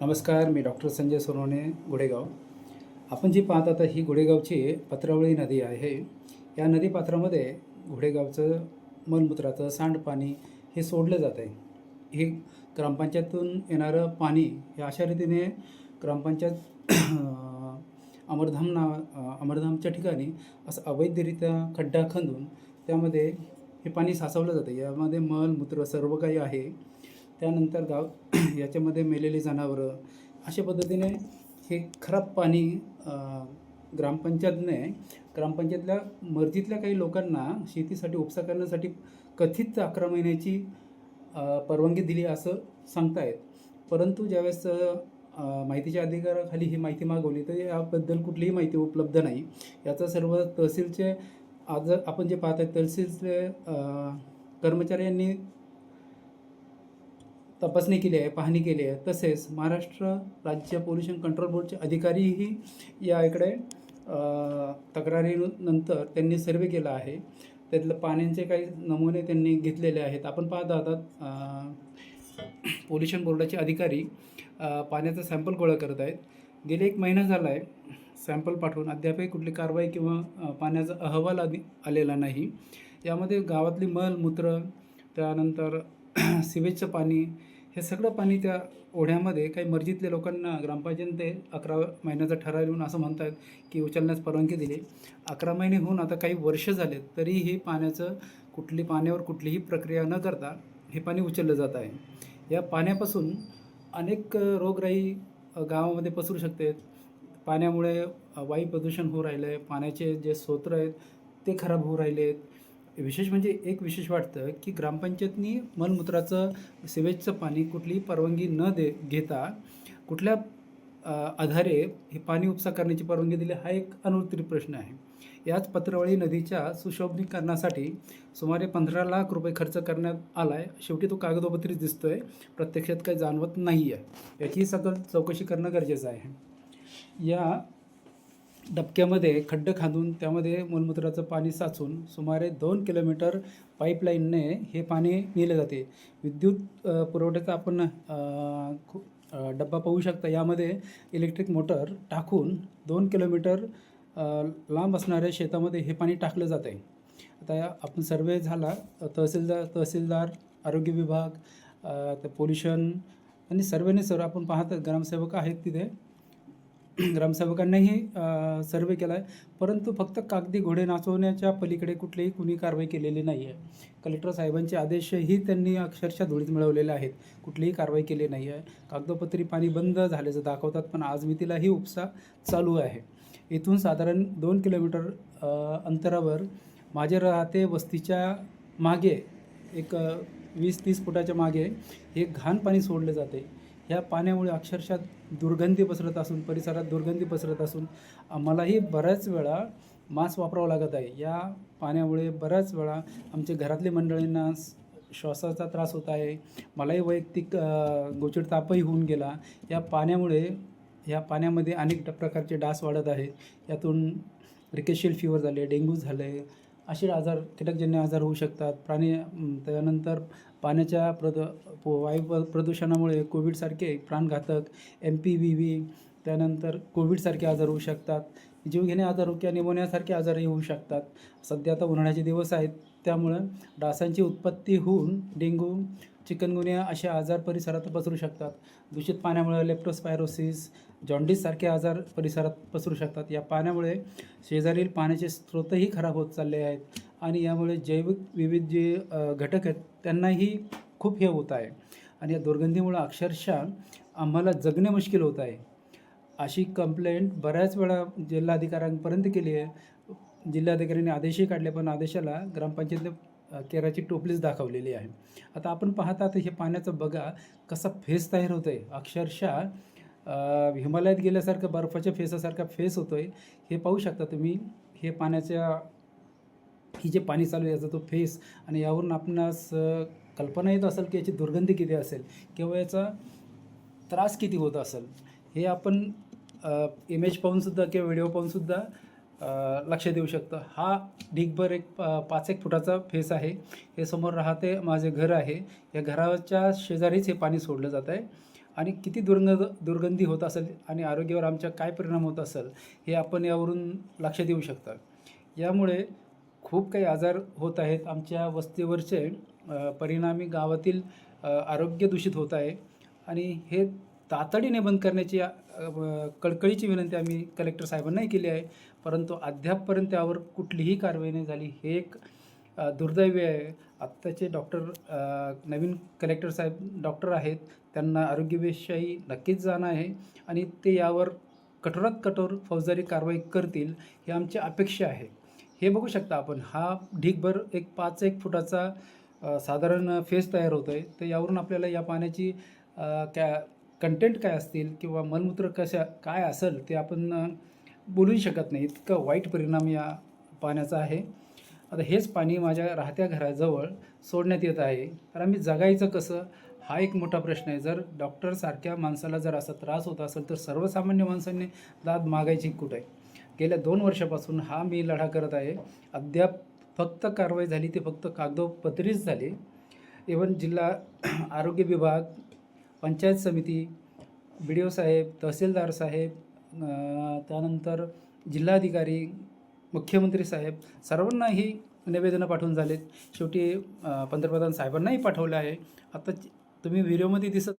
नमस्कार मी डॉक्टर संजय सोनवणे गुडेगाव. आपण जी पाहत आता ही गुडेगावची पत्रावळी नदी आहे. या नदीपात्रामध्ये गुडेगावचं मलमूत्राचं सांडपाणी हे सोडलं जात आहे. हे ग्रामपंचायतून येणारं पाणी हे अशा रीतीने ग्रामपंचायत अमरधाम नाव अमरधामच्या ठिकाणी असं अवैधरित्या खड्डा खंदून त्यामध्ये हे पाणी साचवलं जातं. यामध्ये मल मूत्र सर्व काही आहे. त्यानंतर गाव याच्यामध्ये मेलेली जनावरं अशा पद्धतीने हे खराब पाणी ग्रामपंचायतने ग्रामपंचायतल्या मर्जीतल्या काही लोकांना शेतीसाठी उपसा करण्यासाठी कथित अकरा महिन्याची परवानगी दिली असं सांगतायत. परंतु ज्यावेळेस माहितीच्या अधिकाराखाली ही माहिती मागवली तर याबद्दल कुठलीही माहिती उपलब्ध नाही. याचा सर्व तहसीलचे आज आपण जे पाहत आहे तहसीलचे कर्मचाऱ्यांनी तपासणी केली आहे पाहणी केली आहे. तसेच महाराष्ट्र राज्य पोल्युशन कंट्रोल बोर्डचे अधिकारीही या इकडे तक्रारीनंतर त्यांनी सर्वे केला आहे. त्यातलं पाण्याचे काही नमुने त्यांनी घेतलेले आहेत. आपण पाहत आहात पोल्युशन बोर्डाचे अधिकारी पाण्याचा सॅम्पल गोळा करत आहेत. गेले एक महिना झाला आहे सॅम्पल पाठवून अद्यापही कुठली कारवाई किंवा पाण्याचा अहवाल आधी आलेला नाही. यामध्ये गावातली मल मूत्र त्यानंतर सिवेजचं पाणी हे सगळं पाणी त्या ओढ्यामध्ये काही मर्जीतल्या लोकांना ग्रामपंचायतीने अकरा महिन्याचा ठराव येऊन असं म्हणतात की उचलण्यास परवानगी दिली. अकरा महिने होऊन आता काही वर्ष झालेत तरीही पाण्याचं कुठली पाण्यावर कुठलीही प्रक्रिया न करता हे पाणी उचललं जात आहे. या पाण्यापासून अनेक रोगराई गावामध्ये पसरू शकते. पाण्यामुळे वायू प्रदूषण होऊ राहिलं आहे पाण्याचे जे स्रोत आहेत ते खराब होऊ राहिले आहेत विशेष म्हणजे एक विशेष वाटतं की ग्रामपंचायतनी मलमूत्राचं सिवेजचं पाणी कुठलीही परवानगी न दे घेता कुठल्या आधारे हे पाणी उपसा करण्याची परवानगी दिली हा एक अनुत्तरित प्रश्न आहे. याच पत्रवळी नदीच्या सुशोभनीकरणासाठी सुमारे पंधरा लाख रुपये खर्च करण्यात आला आहे शेवटी तो कागदोपत्रीच दिसतो आहे प्रत्यक्षात काही जाणवत नाही आहे याची सगळं चौकशी करणं गरजेचं आहे. या डबक्यामध्ये खड्डं खांदून त्यामध्ये मलमूत्राचं पाणी साचून सुमारे दोन किलोमीटर पाईपलाईनने हे पाणी नेलं जाते. विद्युत पुरवठ्याचा आपण खूप डब्बा पाहू शकता. यामध्ये इलेक्ट्रिक मोटर टाकून दोन किलोमीटर लांब असणाऱ्या शेतामध्ये हे पाणी टाकलं जात आहे आता आपण सर्वे झाला तहसीलदार तहसीलदार आरोग्य विभाग पोल्युशन आणि सर्वेने सर्व आपण पाहतात ग्रामसेवक आहेत तिथे. ग्रामसेवकांनीही सर्वे केला आहे परंतु फक्त कागदी घोडे नाचवण्याच्या पलीकडे कुठलीही कुणी कारवाई केलेली नाही आहे कलेक्टर साहेबांचे आदेशही त्यांनी अक्षरशः धुळीत मिळवलेले आहेत. कुठलीही कारवाई केली नाही आहे कागदोपत्री पाणी बंद झाल्याचं दाखवतात पण आज मितीलाही उपसा चालू आहे. इथून साधारण दोन किलोमीटर अंतरावर माझे राहते वस्तीच्या मागे एक वीस तीस फुटाच्या मागे हे घाण पाणी सोडले जाते. ह्या पाण्यामुळे अक्षरशः दुर्गंधी पसरत असून परिसरात दुर्गंधी पसरत असून आम्हालाही बऱ्याच वेळा मास्क वापरावा लागत आहे. या पाण्यामुळे बऱ्याच वेळा आमच्या घरातल्या मंडळींना श्वासाचा त्रास होत आहे. मलाही वैयक्तिक अ, गोचिड तापही होऊन गेला. या पाण्यामुळे या पाण्यामध्ये अनेक प्रकारचे डास वाढत आहे यातून रिकेशियल फिवर झाले डेंग्यू झाले असे आजार कीटकजन्य आजार होऊ शकतात. प्राणी त्यानंतर पाण्याच्या प्रद वायू प्रदूषणामुळे कोविडसारखे प्राणघातक एम पी व्ही व्ही त्यानंतर कोविडसारखे आजार होऊ शकतात. जीवघेणे आजार किंवा निमोनियासारखे आजारही होऊ शकतात. सध्या आता उन्हाळ्याचे दिवस आहेत. त्यामुळं डासांची उत्पत्ती होऊन डेंग्यू चिकनगुनिया असे आजार परिसरात पसरू शकतात. दूषित पाण्यामुळे लेप्टोस्पायरोसिस जॉन्डिससारखे आजार परिसरात पसरू शकतात. या पाण्यामुळे शेजारील पाण्याचे स्रोतही खराब होत चालले आहेत आणि यामुळे जैविक विविध जे घटक आहेत त्यांनाही खूप हे होत आहे. आणि या दुर्गंधीमुळं अक्षरशः आम्हाला जगणे मुश्किल होत आहे. अशी कंप्लेंट बऱ्याच वेळा जिल्हाधिकाऱ्यांपर्यंत केली आहे. जिल्हाधिकाऱ्यांनी आदेशही काढले पण आदेशाला ग्रामपंचायत केराची टोपलीच दाखवलेली आहे. आता आपण पाहता हे पाण्याचं बघा कसा फेस तयार होतो आहे अक्षरशः हिमालयात गेल्यासारखं बर्फाच्या फेसासारखा फेस होतो आहे हे पाहू शकता तुम्ही हे पाण्याच्या ही जे पाणी चालू याचा तो फेस आणि यावरून आपणास कल्पना येत असेल की याची दुर्गंधी किती असेल किंवा याचा त्रास किती होत असेल हे आपण इमेज पाहूनसुद्धा किंवा व्हिडिओ पाहूनसुद्धा लक्ष देऊ शकतं. हा ढिगभर एक पाच एक फुटाचा फेस आहे. हे समोर राहते माझे घर आहे. या घराच्या शेजारीच हे पाणी सोडलं जात आहे. आणि किती दुर्गंध दुर्गंधी होत असेल आणि आरोग्यावर आमच्या काय परिणाम होत असेल हे आपण यावरून लक्ष देऊ शकता. यामुळे खूप काही आजार होत आहेत. आमच्या वस्तीवरचे परिणामी गावातील आरोग्य दूषित होत आहे. आणि हे तातडीने बंद करण्याची कळकळीची विनंती आम्ही कलेक्टर साहेबांनाही केली आहे. परंतु अद्यापपर्यंत त्यावर कुठलीही कारवाई नाही झाली. हे एक दुर्दैवी आहे. आत्ताचे डॉक्टर नवीन कलेक्टर साहेब डॉक्टर आहेत. त्यांना आरोग्यविषयी नक्कीच जाणं आहे आणि ते यावर कठोरात कठोर फौजदारी कारवाई करतील ही आमची अपेक्षा आहे. हे बघू शकता आपण. हा ढीकभर एक पाच एक फुटाचा साधारण फेस तयार होतो आहे तर यावरून आपल्याला या पाण्याची कॅ कंटेंट काय असतील किंवा मलमूत्र कशा काय असेल ते आपण बोलूही शकत नाही. इतकं वाईट परिणाम या पाण्याचा आहे. आता हेच पाणी माझ्या राहत्या घराजवळ सोडण्यात येत आहे. तर आम्ही जगायचं कसं? हा एक मोठा प्रश्न आहे. जर डॉक्टरसारख्या माणसाला जर असा त्रास होत असेल तर सर्वसामान्य माणसांनी दाद मागायची कुठं? आहे गेल्या दोन वर्षापासून हा मी लढा करत आहे. अद्याप फक्त कारवाई झाली ती फक्त कागदोपत्रीच झाली. इवन जिल्हा आरोग्य विभाग पंचायत समिती बी डी ओ साहेब तहसीलदार साहेब त्यानंतर जिल्हाधिकारी मुख्यमंत्री साहेब सर्वांनाही निवेदनं पाठवून झालेत. शेवटी पंतप्रधान साहेबांनाही पाठवलं आहे. आता तुम्ही व्हिडिओमध्ये दिसत